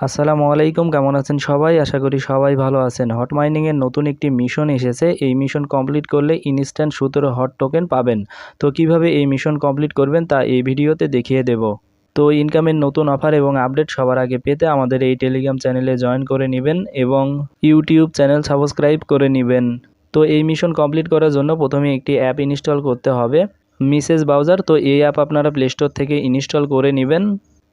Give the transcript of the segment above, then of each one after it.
আসসালামু আলাইকুম, কেমন আছেন সবাই? আশা করি সবাই ভালো আছেন। হট মাইনিংয়ের নতুন একটি মিশন এসেছে। এই মিশন কমপ্লিট করলে ইনস্ট্যান্ট সতেরো হট টোকেন পাবেন। তো কীভাবে এই মিশন কমপ্লিট করবেন তা এই ভিডিওতে দেখিয়ে দেব। তো ইনকামের নতুন অফার এবং আপডেট সবার আগে পেতে আমাদের এই টেলিগ্রাম চ্যানেলে জয়েন করে নেবেন এবং ইউটিউব চ্যানেল সাবস্ক্রাইব করে নেবেন। তো এই মিশন কমপ্লিট করার জন্য প্রথমে একটি অ্যাপ ইনস্টল করতে হবে। মিসেস ব্রাউজার তো এই অ্যাপ আপনারা প্লে স্টোর থেকে ইনস্টল করে নেবেন।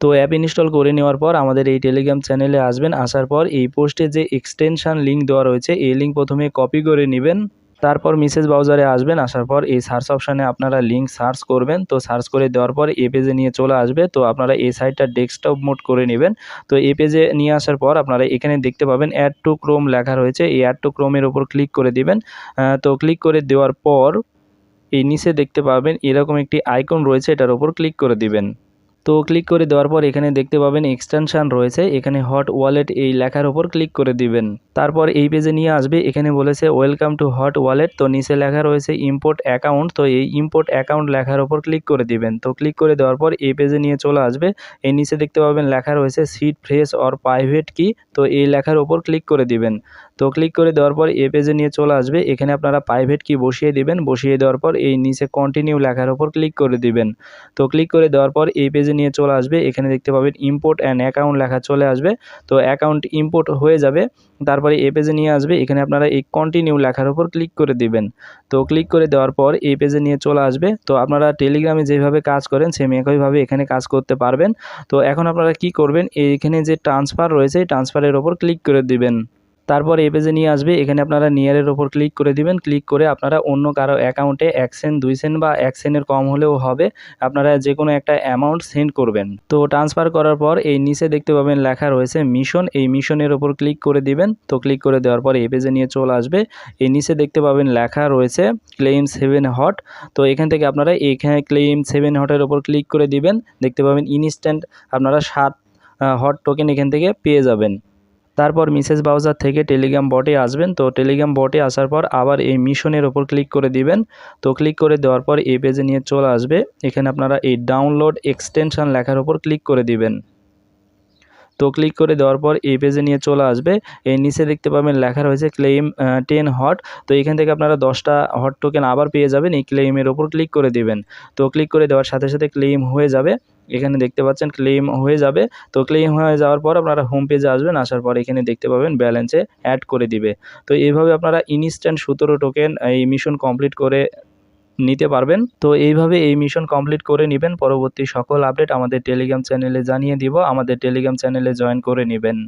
তো অ্যাপ ইনস্টল করে নেওয়ার পর আমাদের এই টেলিগ্রাম চ্যানেলে আসবেন। আসার পর এই পোস্টে যে এক্সটেনশান লিঙ্ক দেওয়া রয়েছে, এই লিঙ্ক প্রথমে কপি করে নেবেন। তারপর মিসেজ ব্রাউজারে আসবেন। আসার পর এই সার্চ অপশানে আপনারা লিঙ্ক সার্চ করবেন। তো সার্চ করে দেওয়ার পর এ পেজে নিয়ে চলে আসবে। তো আপনারা এই সাইটটা ডেস্কটপ মোড করে নেবেন। তো এ পেজে নিয়ে আসার পর আপনারা এখানে দেখতে পাবেন অ্যাড টু ক্রোম লেখা রয়েছে। এই অ্যাড টু ক্রোমের ওপর ক্লিক করে দিবেন। তো ক্লিক করে দেওয়ার পর এই নিচে দেখতে পাবেন এরকম একটি আইকন রয়েছে, এটার ওপর ক্লিক করে দিবেন। তো ক্লিক করে দেওয়ার পর এখানে দেখতে পাবেন এক্সটেনশান রয়েছে। এখানে হট ওয়ালেট এই লেখার ওপর ক্লিক করে দিবেন। তারপর এই পেজে নিয়ে আসবে। এখানে বলেছে ওয়েলকাম টু হট ওয়ালেট তো নিচে লেখা রয়েছে ইম্পোর্ট অ্যাকাউন্ট তো এই ইম্পোর্ট অ্যাকাউন্ট লেখার ওপর ক্লিক করে দিবেন। তো ক্লিক করে দেওয়ার পর এই পেজে নিয়ে চলে আসবে। এই নিচে দেখতে পাবেন লেখা রয়েছে সিট ফ্রেশ অর প্রাইভেট কি তো এই লেখার ওপর ক্লিক করে দিবেন। তো ক্লিক করে দেওয়ার পর এ পেজে নিয়ে চলে আসবে। এখানে আপনারা প্রাইভেট কি বসিয়ে দিবেন। বসিয়ে দেওয়ার পর এই নিচে কন্টিনিউ লেখার ওপর ক্লিক করে দিবেন। তো ক্লিক করে দেওয়ার পর এই পেজে নিয়ে চলে আসবে। এখানে দেখতে পাবেন ইম্পোর্ট অ্যান্ড অ্যাকাউন্ট লেখা চলে আসবে। তো অ্যাকাউন্ট ইম্পোর্ট হয়ে যাবে। তারপরে এ পেজে নিয়ে আসবে। এখানে আপনারা এই কন্টিনিউ লেখার উপর ক্লিক করে দিবেন। তো ক্লিক করে দেওয়ার পর এই পেজে নিয়ে চলে আসবে। তো আপনারা টেলিগ্রামে যেভাবে কাজ করেন সেম একইভাবে এখানে কাজ করতে পারবেন। তো এখন আপনারা কি করবেন? এইখানে যে ট্রান্সফার রয়েছে, এই ট্রান্সফারের ওপর ক্লিক করে দিবেন। তারপর এই পেজে নিয়ে আসবে। এখানে আপনারা নিয়ারের ওপর ক্লিক করে দিবেন। ক্লিক করে আপনারা অন্য কারও অ্যাকাউন্টে এক সেন্ট দুই সেন্ট বা এক সেন্টের কম হলেও হবে। আপনারা যে কোনো একটা অ্যামাউন্ট সেন্ড করবেন। তো ট্রান্সফার করার পর এই নিচে দেখতে পাবেন লেখা রয়েছে মিশন এই মিশনের ওপর ক্লিক করে দিবেন। তো ক্লিক করে দেওয়ার পর এই পেজে নিয়ে চলে আসবে। এই নিচে দেখতে পাবেন লেখা রয়েছে ক্লেম সেভেন হট তো এখান থেকে আপনারা এখানে ক্লেম সেভেন হটের ওপর ক্লিক করে দিবেন। দেখতে পাবেন ইনস্ট্যান্ট আপনারা সাত হট টোকেন এখান থেকে পেয়ে যাবেন। তারপর মিসেস বাউজার থেকে টেলিগ্রাম বটে আসবেন। তো টেলিগ্রাম বটে আসার পর আবার এই মিশনের ওপর ক্লিক করে দিবেন। তো ক্লিক করে দেওয়ার পর এই পেজে নিয়ে চলে আসবে। এখানে আপনারা এই ডাউনলোড এক্সটেনশান লেখার ওপর ক্লিক করে দিবেন। তো ক্লিক করে দেওয়ার পর এই পেজে নিয়ে চলে আসবে। এই নিচে দেখতে পাবেন লেখা রয়েছে ক্লেম টেন হট তো এখান থেকে আপনারা দশটা হট টোকেন আবার পেয়ে যাবেন। এই ক্লেমের ওপর ক্লিক করে দিবেন। তো ক্লিক করে দেওয়ার সাথে সাথে ক্লেম হয়ে যাবে। এখানে দেখতে পাচ্ছেন ক্লেম হয়ে যাবে। তো ক্লেম হয়ে যাওয়ার পর আপনারা হোম পেজে আসবেন। আসার পর এখানে দেখতে পাবেন ব্যালেন্সে অ্যাড করে দিবে। তো এইভাবে আপনারা ইনস্ট্যান্ট সতেরো টোকেন এই মিশন কমপ্লিট করে নিতে পারবেন। তো এইভাবে এই মিশন কমপ্লিট করে নেবেন। পরবর্তী সকল আপডেট আমাদের টেলিগ্রাম চ্যানেলে জানিয়ে দিব। আমাদের টেলিগ্রাম চ্যানেলে জয়েন করে নেবেন।